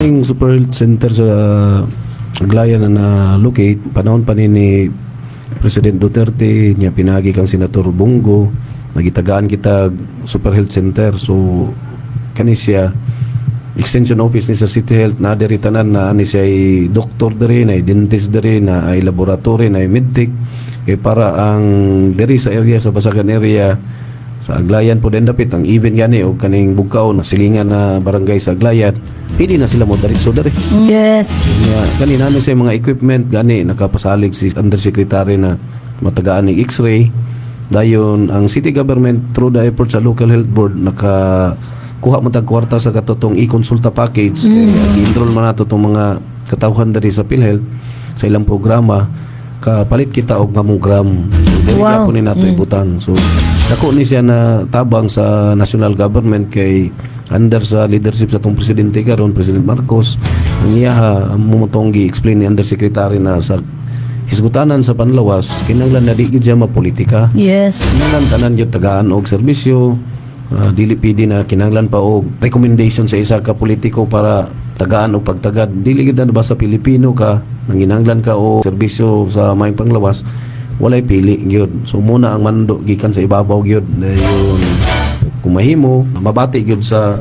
Yung Super Health Center sa Aglayan na na-locate, panahon pa ni President Duterte, niya pinagi kang Senator Bongo, nagitagaan kita Super Health Center. So, kani siya, extension office ni sa City Health na diri tanan na ani siya ay doktor diri na ay dentist diri na ay laboratory na ay medtech kay para ang diri sa area sa Basakan area sa Aglayan po din dapit ang even gani o kaning bugkaw na silingan na barangay sa Aglayan hindi na sila mo diretso diri Yes. nga gani namin sa mga equipment gani nakapasalig si undersecretary na matagaan ng x-ray. Dayon ang city government through the effort sa local health board naka kuha mo tag kwarta sa katotong i-consulta package. Kay i-enroll man nato tong mga katawhan diri sa PhilHealth sa ilang programa. Kapalit kita og mammogram. So Wow. ni nato ibutang. So dako ni siya na tabang sa national government kay under sa leadership sa tong presidente karon President Marcos. Ang ang mumutong gi-explain ni undersecretary na sa hisgutanan sa panlawas kinahanglan na di gid siya mapolitika. Yes. kinahanglan tanan gyud tagaan og serbisyo. Ah, dili pidi na kinahanglan pa og recommendation sa isa ka politiko para tagaan og pagtagad. Dili gid na ba sa Pilipino ka nanginahanglan ka og serbisyo sa may panglawas walay pili gyud so muna ang mando gikan sa ibabaw gyud dayon kumahimo mabati gyud sa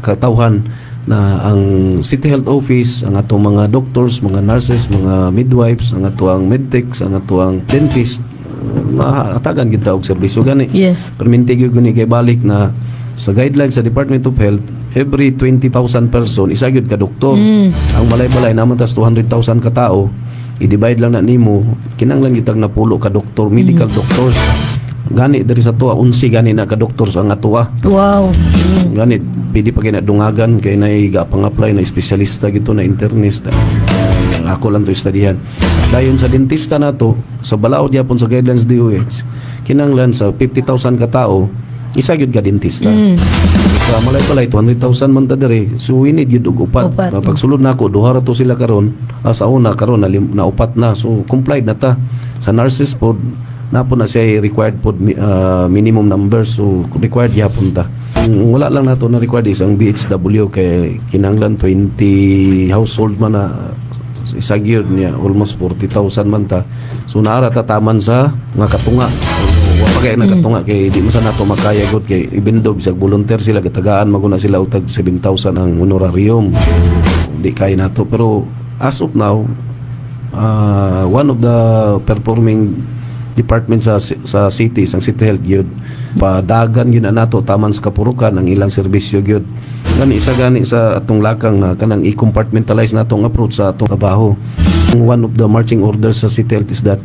katawhan na ang City Health Office, ang atong mga doctors, mga nurses, mga midwives, ang atong medtechs, ang atong dentist, uh, mahatagan kita og serbisyo gani. Yes. Perminti gyud gani kay balik na sa guidelines sa Department of Health, every 20,000 person isa gyud ka doktor. Ang balay-balay naman tas 200,000 ka tao, i-divide lang na nimo, kinanglan gyud na pulo ka doktor, medical doctors. Gani diri sa tuwa, unsi gani na ka doktor sa nga tuwa. Wow. Ganit, pwede pa kayo na dungagan kay na pang-apply na espesyalista gito na internist. Ah, ako lang to studyhan. Dayon sa dentista na to, sa balaod yapon sa guidelines DOH, kinanglan sa 50,000 ka tao, isa gyud ka dentista. Sa malay palay 200,000 man ta diri. So we need gyud og upat. Upat. Pag sulod na ako, duha ra to sila karon. Ah, sa una karon na, na upat na. So complied na ta. Sa nurses pod napo na siya required pod ah, minimum numbers so required yapon ta. Ang wala lang nato na required is ang BHW kay kinanglan 20 household man na isa gyud niya almost 40,000 man ta. So naara ta taman sa mga katunga. Wa pa kay nakatunga kay di man sa nato makaya gud kay even though bisag volunteer sila gatagaan maguna sila og tag 7,000 ang honorarium. Di kaya nato pero as of now uh, one of the performing department sa sa city sa city health gyud padagan gyud na nato taman sa kapurukan ang ilang serbisyo gyud gani isa gani sa atong lakang na kanang i-compartmentalize natong approach sa atong trabaho. One of the marching orders sa city health is that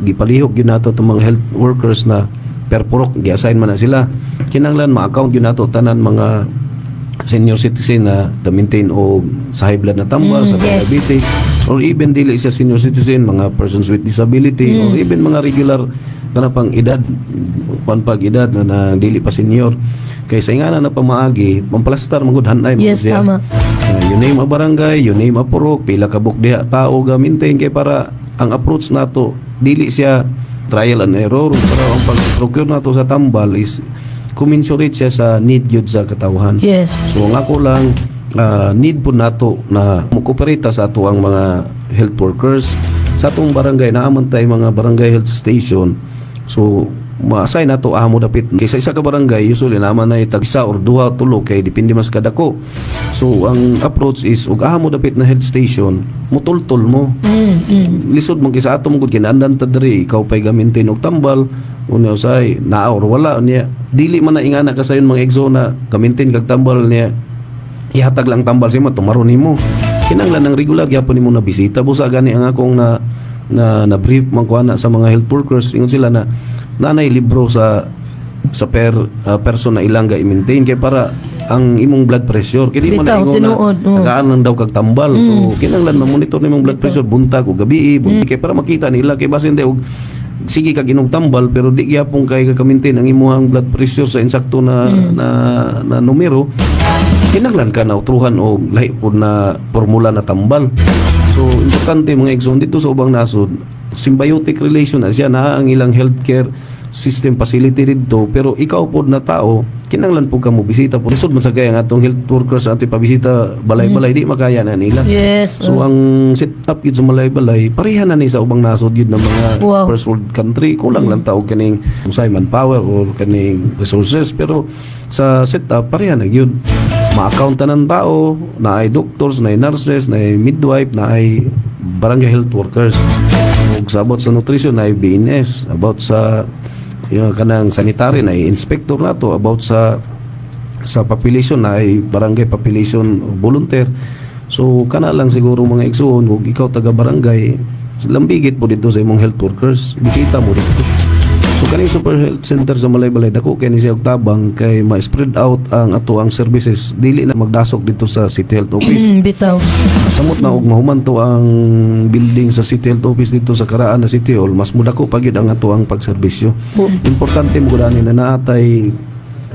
gipalihok gyud nato itong mga health workers na per purok gi-assign man na sila kinanglan ma-account gyud nato tanan mga senior citizen na to maintain o sa high blood na tambal, sa Mm, yes. or even dili siya senior citizen, mga persons with disability, or Mm. even mga regular na pang edad, pan pag edad na, na dili pa senior. Kay sa ingana na pamaagi, pamplastar magud hanay Yes, siya. tama. Uh, you name a barangay, you name a purok, pila ka buk diha tao ga maintain kay para ang approach nato dili siya trial and error pero ang pag-procure nato sa tambal is commensurate siya sa need gyud sa katawhan. Yes. So ang ako lang ah, need po nato na mukooperate sa ato ang mga health workers sa atong barangay naaman tay mga barangay health station. So ma-assign nato amo dapit. Kaysa isa ka barangay usually naman na itag isa or duha tulo kay depende mas kadako. So ang approach is ug amo dapit na health station mutultol mo. Mm, mm. lisod mo kisa ato mo gud kinandan ta diri ikaw pay gamitin og tambal. Unya usay naa or wala niya. Dili man na ingana ka sayon mga exona gamitin kag tambal niya. Ihatag lang tambal sa mo tumaro nimo. Kinanglan ng regular gyapon nimo na bisita. Busa gani ang akong na na na brief man ko sa mga health workers. Ingon sila na nanay libro sa sa per ah, person na ilang ga i-maintain kay para ang imong blood pressure kini man na ingon na lang daw kag tambal. So kinanglan ma-monitor nimong blood pressure buntag o gabi mm. kay para makita nila kay basin og sige kag inog tambal pero di gyapon kay kakamintin ang imong blood pressure sa insakto na na, na numero. Kinanglan ka na utruhan o lahi po na formula na tambal. So importante mga exon dito sa ubang nasod symbiotic relation na siya na ang ilang healthcare system facility dito pero ikaw po na tao kinanglan po ka mo bisita po lisod man sa kaya nga atong health workers ating pabisita balay-balay di makaya na nila Yes. So ang set up yun sa Malay-Balay, pareha na ni sa ubang nasod yun ng mga Wow. first world country. Kulang lang tao kaning usay manpower or kaning resources. Pero sa setup, pareha na yun. Ma-accountan ng tao, na ay doctors, na ay nurses, na ay midwife, na ay barangay health workers. Ug sa about sa nutrition, na BNS. About sa yung kanang sanitary, na inspector na to. About sa sa population na ay barangay population volunteer. So kana lang siguro mga igsoon kung ikaw taga barangay, lambigit po dito sa imong health workers, bisita mo dito. So kaning super health center sa Malaybalay dako kay ni siya og tabang kay ma-spread out ang ato ang services dili na magdasok dito sa City Health Office. Mm, bitaw. Samot na og mahuman to ang building sa City Health Office dito sa Karaan na City Hall, mas mudako pa gyud ang ato ang pagserbisyo. Po. Importante mo gani na naatay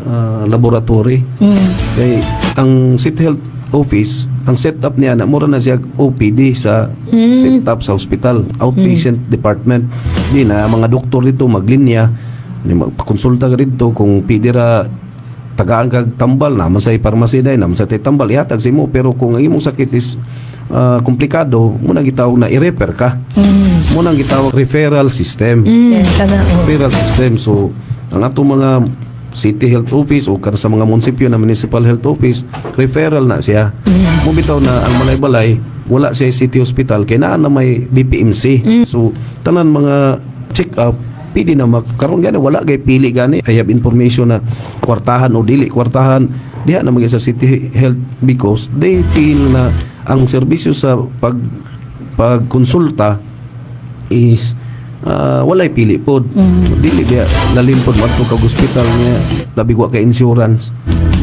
ah, laboratory Mm. kay ang City Health Office, ang setup niya na mura na siya OPD sa Mm. setup sa hospital, outpatient department. Di na mga doktor dito maglinya, ni magpakonsulta ka dito kung pwede ra tagaan kag tambal naman sa pharmacy dai naman sa tambal ihatag sa imo pero kung ang imong sakit is ah, komplikado mo nang gitawag na i-refer ka Mm. mo nang gitawag referral system Mm. Referral system. So, ang ato mga city health office o kar sa mga munisipyo na municipal health office, referral na siya. Mubitaw na ang Malay-Balay, wala siya city hospital, kaya naan na may BPMC. So, tanan mga check-up, pwede na magkaroon gani, wala gay pili gani. I have information na kwartahan o dili kwartahan, diha na maging sa city health because they feel na ang serbisyo sa pag pagkonsulta is ah, walay pili pod. Dili biya lalim pod madto kag hospital niya labi wa ka insurance.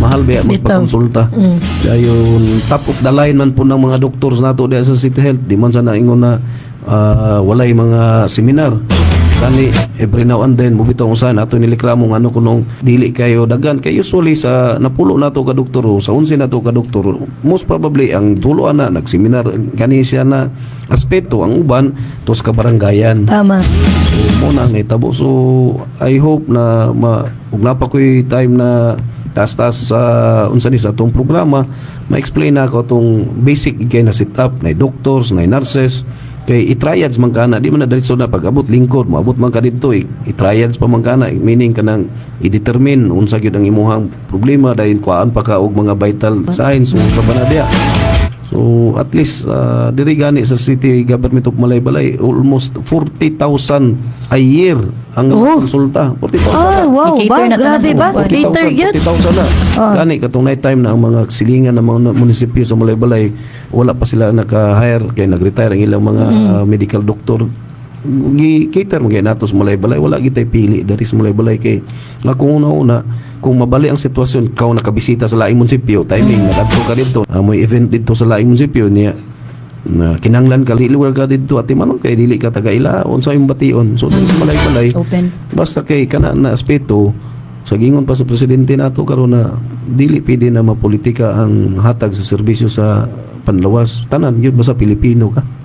Mahal biya magpakonsulta. Mm. Dayon top of the line man po ng mga doctors nato diya sa City Health. Di man sa naingon na ah, walay mga seminar. Kani every now and then mubitaw usahan ato nilikramo nga ano kunong dili kayo dagan kay usually sa napulo nato ka doktor sa 11 nato ka doktor most probably ang tulo ana nagseminar kani siya na aspeto ang uban tos ka barangayan Tama. So, mo na may tabo. So, I hope na ma ug na pa ko'y time na taas-taas sa unsa ni sa atong programa, ma-explain na ako atong basic ikay na setup, na doctors, na nurses, kay i-triads man kana di man na diretso na pag-abot lingkod moabot man ka dito i- i-triads pa man kana meaning kanang i-determine unsa gyud ang imuhang problema dahil kuan pa ka og mga vital signs unsa pa na diya So at least uh, diri gani sa City Government of Malaybalay almost 40,000 a year ang Oh. konsulta. 40,000 Ah, na. wow. Ba, na grabe ba? sa uban. Cater 40,000 yan. 40,000 na. Ah. Gani katong night time na ang mga silingan ng mga munisipyo sa Malaybalay wala pa sila naka-hire kay nag-retire ang ilang mga uh, medical doctor gi cater mo kay nato sa Malaybalay wala gitay pili dari sa Malaybalay kay nga kung una-una kung mabali ang sitwasyon ikaw nakabisita sa laing munisipyo timing nakadto ka dito. May event dito sa laing munisipyo niya na kinanglan ka liluwar ka dito at manon kay dili ka taga ila unsa yung bation. So dito sa Malaybalay Open. basta kay kana na aspeto sa gingon pa sa presidente nato karon na dili pwede na mapolitika ang hatag sa serbisyo sa panlawas. Tanan gyud basta Pilipino ka